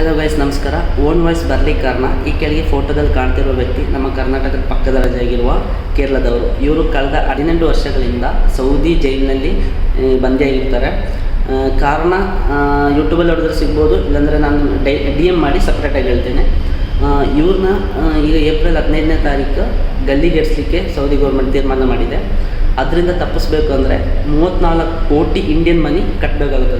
Hello guys ನಮಸ್ಕಾರ. Own voice ಬರಲಿಕ್ಕೆ ಕಾರಣ ಈ ಕೆಳಗೆ ಫೋಟೋದಲ್ಲಿ ಕಾಣ್ತಿರುವ ವ್ಯಕ್ತಿ ನಮ್ಮ ಕರ್ನಾಟಕದ ಪಕ್ಕದ ರಾಜ್ಯವಾಗಿರುವ ಕೇರಳದವರು. ಇವರು ಕಳೆದ ಹದಿನೆಂಟು ವರ್ಷಗಳಿಂದ ಸೌದಿ ಜೈಲಿನಲ್ಲಿ ಬಂದಿಯಾಗಿರ್ತಾರೆ. ಕಾರಣ ಯೂಟ್ಯೂಬಲ್ಲಿ ಹೊಡೆದ್ರೆ ಸಿಗ್ಬೋದು. ಇಲ್ಲಾಂದರೆ ನಾನು ಡೈ ಡಿ ಎಂ ಮಾಡಿ ಸಪ್ರೇಟಾಗಿ ಹೇಳ್ತೇನೆ. ಇವ್ರನ್ನ ಈಗ ಏಪ್ರಿಲ್ ಹದಿನೈದನೇ ತಾರೀಕು ಗಲ್ಲಿಗೆಡಿಸ್ಲಿಕ್ಕೆ ಸೌದಿ ಗೌರ್ಮೆಂಟ್ ತೀರ್ಮಾನ ಮಾಡಿದೆ. ಅದರಿಂದ ತಪ್ಪಿಸ್ಬೇಕು ಅಂದರೆ ಮೂವತ್ತ್ನಾಲ್ಕು ಕೋಟಿ ಇಂಡಿಯನ್ ಮನಿ ಕಟ್ಟಬೇಕಾಗುತ್ತದೆ ಆ,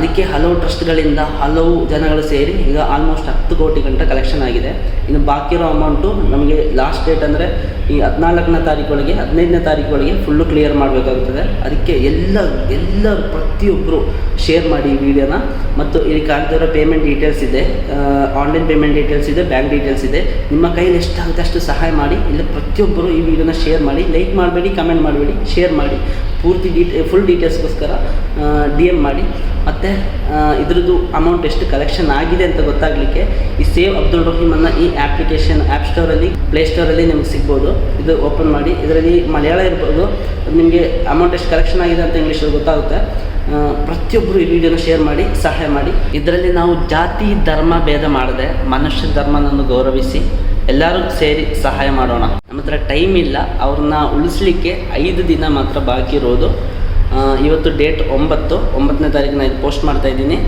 ಅದಕ್ಕೆ ಹಲವು ಟ್ರಸ್ಟ್ಗಳಿಂದ ಹಲವು ಜನಗಳು ಸೇರಿ ಈಗ ಆಲ್ಮೋಸ್ಟ್ ಹತ್ತು ಕೋಟಿ ಗಂಟ ಕಲೆಕ್ಷನ್ ಆಗಿದೆ. ಇನ್ನು ಬಾಕಿ ಇರೋ ಅಮೌಂಟು ನಮಗೆ ಲಾಸ್ಟ್ ಡೇಟ್ ಅಂದರೆ ಈ ಹದಿನಾಲ್ಕನೇ ತಾರೀಕೊಳಗೆ, ಹದಿನೈದನೇ ತಾರೀಕೊಳಗೆ ಫುಲ್ಲು ಕ್ಲಿಯರ್ ಮಾಡಬೇಕಾಗುತ್ತದೆ ಅದಕ್ಕೆ ಎಲ್ಲ ಎಲ್ಲ ಪ್ರತಿಯೊಬ್ಬರು ಶೇರ್ ಮಾಡಿ ಈ ವಿಡಿಯೋನ ಮತ್ತು ಇಲ್ಲಿ ಕಾಣ್ತಿರೋ ಪೇಮೆಂಟ್ ಡೀಟೇಲ್ಸ್ ಇದೆ ಆನ್ಲೈನ್ ಪೇಮೆಂಟ್ ಡೀಟೇಲ್ಸ್ ಇದೆ ಬ್ಯಾಂಕ್ ಡೀಟೇಲ್ಸ್ ಇದೆ. ನಿಮ್ಮ ಕೈಯಲ್ಲಿ ಎಷ್ಟಾಗುತ್ತೆ ಅಷ್ಟು ಸಹಾಯ ಮಾಡಿ, ಇಲ್ಲ ಪ್ರತಿಯೊಬ್ಬರು ಈ ವಿಡಿಯೋನ ಶೇರ್ ಮಾಡಿ ಲೈಕ್ ಮಾಡಬೇಡಿ ಕಮೆಂಟ್ ಮಾಡಬೇಡಿ ಶೇರ್ ಮಾಡಿ. ಪೂರ್ತಿ ಡೀಟೇ ಫುಲ್ ಡೀಟೇಲ್ಸ್ಗೋಸ್ಕರ ಡಿ ಎಂ ಮಾಡಿ. ಮತ್ತು ಇದ್ರದ್ದು ಅಮೌಂಟ್ ಎಷ್ಟು ಕಲೆಕ್ಷನ್ ಆಗಿದೆ ಅಂತ ಗೊತ್ತಾಗಲಿಕ್ಕೆ ಈ ಸೇವ್ ಅಬ್ದುಲ್ ರಹೀಮನ್ನು ಈ ಆ್ಯಪ್ಲಿಕೇಶನ್ ಆ್ಯಪ್ ಸ್ಟೋರಲ್ಲಿ ಪ್ಲೇಸ್ಟೋರಲ್ಲಿ ನಿಮ್ಗೆ ಸಿಗ್ಬೋದು. ಇದು ಓಪನ್ ಮಾಡಿ. ಇದರಲ್ಲಿ ಮಲಯಾಳ ಇರ್ಬೋದು. ನಿಮಗೆ ಅಮೌಂಟ್ ಎಷ್ಟು ಕಲೆಕ್ಷನ್ ಆಗಿದೆ ಅಂತ ಇಂಗ್ಲೀಷಲ್ಲಿ ಗೊತ್ತಾಗುತ್ತೆ. ಪ್ರತಿಯೊಬ್ಬರು ಈ ವಿಡಿಯೋನ ಶೇರ್ ಮಾಡಿ, ಸಹಾಯ ಮಾಡಿ. ಇದರಲ್ಲಿ ನಾವು ಜಾತಿ, ಧರ್ಮ, ಭೇದ ಮಾಡದೆ ಮನುಷ್ಯ ಧರ್ಮನನ್ನು ಗೌರವಿಸಿ ಎಲ್ಲರೂ ಸೇರಿ ಸಹಾಯ ಮಾಡೋಣ. ನಮ್ಮ ಹತ್ರ ಟೈಮ್ ಇಲ್ಲ. ಅವ್ರನ್ನ ಉಳಿಸ್ಲಿಕ್ಕೆ ಐದು ದಿನ ಮಾತ್ರ ಬಾಕಿ ಇರೋದು. ಇವತ್ತು ಡೇಟ್ ಒಂಬತ್ತು. ಒಂಬತ್ತನೇ ತಾರೀಕು ನಾನು ಪೋಸ್ಟ್ ಮಾಡ್ತಾ ಇದ್ದೀನಿ.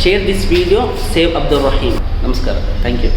Share this video save Abdul Rahim ನಮಸ್ಕಾರ. Thank you